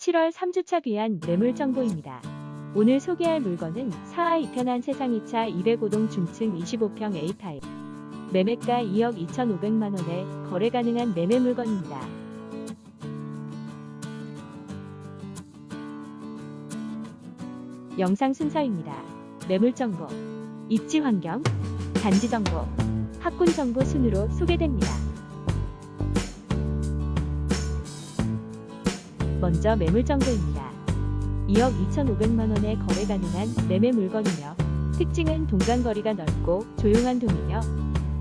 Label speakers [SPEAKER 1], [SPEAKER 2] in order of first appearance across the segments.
[SPEAKER 1] 7월 3주차 귀한 매물 정보입니다. 오늘 소개할 물건은 사하 이편한 세상 2차 205동 중층 25평 A타입. 매매가 2억 2,500만 원에 거래 가능한 매매 물건입니다. 영상 순서입니다. 매물 정보, 입지 환경, 단지 정보, 학군 정보 순으로 소개됩니다. 먼저 매물 정보입니다. 2억 2,500만 원에 거래 가능한 매매 물건이며 특징은 동간거리가 넓고 조용한 동이며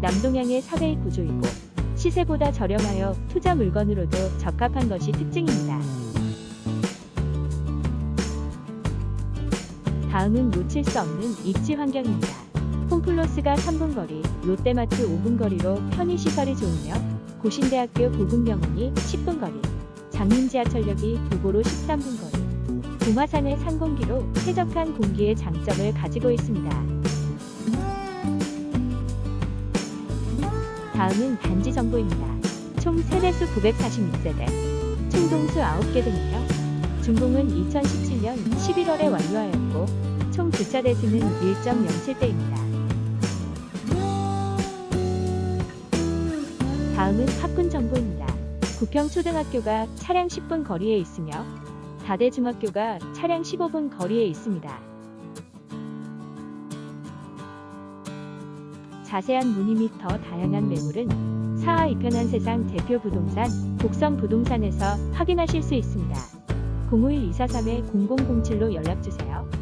[SPEAKER 1] 남동향의 사대의 구조이고 시세보다 저렴하여 투자 물건으로도 적합한 것이 특징입니다. 다음은 놓칠 수 없는 입지 환경입니다. 홈플러스가 3분 거리, 롯데마트 5분 거리로 편의시설이 좋으며 고신대학교 보건병원이 10분 거리, 장림 지하철역이 도보로 13분 거리, 동화산의 상공기로 쾌적한 공기의 장점을 가지고 있습니다. 다음은 단지 정보입니다. 총 세대수 946세대, 충동수 9개 등이며 준공은 2017년 11월에 완료하였고 총 주차 대수는 1.07대입니다. 다음은 학군 정보입니다. 구평초등학교가 차량 10분 거리에 있으며 다대중학교가 차량 15분 거리에 있습니다. 자세한 문의 및 더 다양한 매물은 사하 이편한 세상 대표 부동산 곡성 부동산에서 확인하실 수 있습니다. 051-243-0007로 연락주세요.